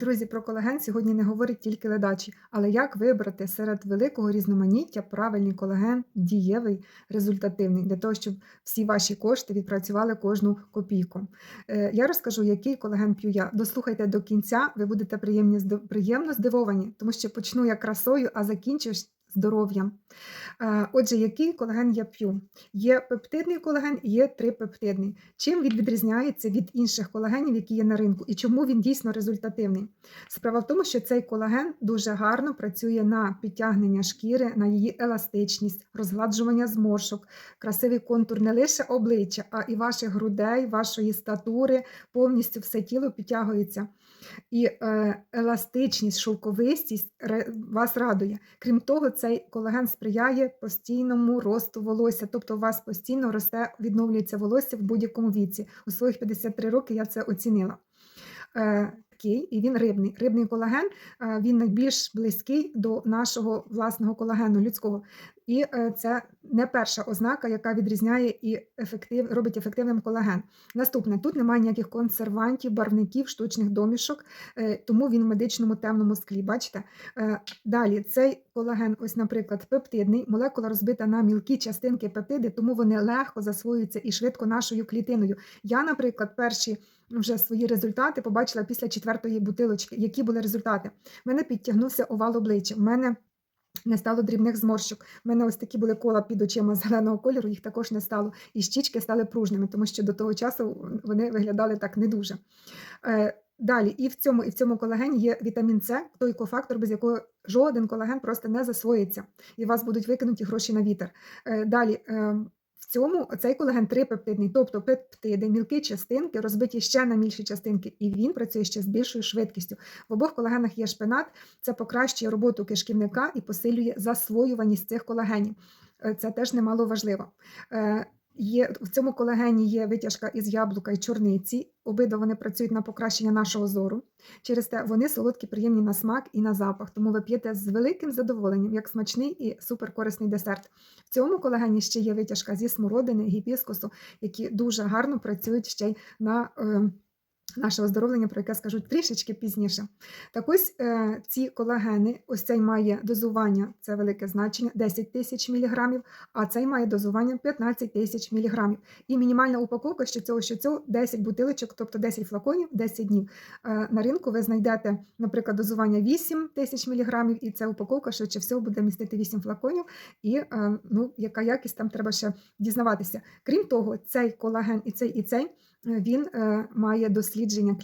Друзі, про колаген сьогодні не говорить тільки ледачі, але як вибрати серед великого різноманіття правильний колаген, дієвий, результативний, для того, щоб всі ваші кошти відпрацювали кожну копійку. Е, Я розкажу, який колаген п'ю я. Дослухайте до кінця, ви будете приємні, приємно здивовані, тому що почну я красою, а закінчу ж здоров'ям. Е, Отже, який колаген я п'ю? Є пептидний колаген і є трипептидний. Чим він відрізняється від інших колагенів, які є на ринку, і чому він дійсно результативний? Справа в тому, що цей колаген дуже гарно працює на підтягнення шкіри, на її еластичність, розгладжування зморшок, красивий контур не лише обличчя, а і ваших грудей, вашої статури, повністю все тіло підтягується. І е, еластичність, шовковистість вас радує. Крім того, цей колаген сприяє постійному росту волосся, тобто у вас постійно росте, відновлюється волосся в будь-якому віці. У своїх 53 роки я це оцінила. Е, і він рибний. Рибний колаген е, він найбільш близький до нашого власного колагену людського. І е, це не перша ознака, яка відрізняє і ефектив, робить ефективним колаген. Наступне, тут немає ніяких консервантів, барвників, штучних домішок, е, тому він в медичному темному склі. Бачите? Е, Далі цей колаген, ось, наприклад, пептидний, молекула розбита на мілкі частинки пептиди, тому вони легко засвоюються і швидко нашою клітиною. Я, наприклад, перші вже свої результати побачила після четвертої бутилочки. Які були результати? В мене підтягнувся овал обличчя. В мене не стало дрібних зморщок. У мене ось такі були кола під очима зеленого кольору, їх також не стало. І щічки стали пружними, тому що до того часу вони виглядали так не дуже. Е, Далі, і в цьому, і в цьому колагені є вітамін С, той кофактор, без якого жоден колаген просто не засвоїться, і у вас будуть викинуті гроші на вітер. Е, Далі, е, в цьому цей колаген трипептидний, тобто пептиди, мілкі частинки розбиті ще на більші частинки, і він працює ще з більшою швидкістю. В обох колагенах є шпинат, це покращує роботу кишківника і посилює засвоюваність цих колагенів. Е, Це теж немало важливо. Є, в цьому колегені є витяжка із яблука і чорниці. Обидва вони працюють на покращення нашого зору. Через те вони солодкі, приємні на смак і на запах, тому ви п'єте з великим задоволенням, як смачний і суперкорисний десерт. В цьому колегені ще є витяжка зі смородини, гібіскусу, які дуже гарно працюють ще й на е, наше оздоровлення, про яке скажу трішечки пізніше. Так ось е, ці колагени, ось цей має дозування, це велике значення, 10 тисяч міліграмів, а цей має дозування 15 тисяч міліграмів. І мінімальна упаковка що цього, що цього 10 бутилочок, тобто 10 флаконів, 10 днів. Е, На ринку ви знайдете, наприклад, дозування 8 тисяч міліграмів, і ця упаковка швидше всього буде містити 8 флаконів. І е, ну, яка якість там треба ще дізнаватися. Крім того, цей колаген і цей і цей він має дослідження клінічні.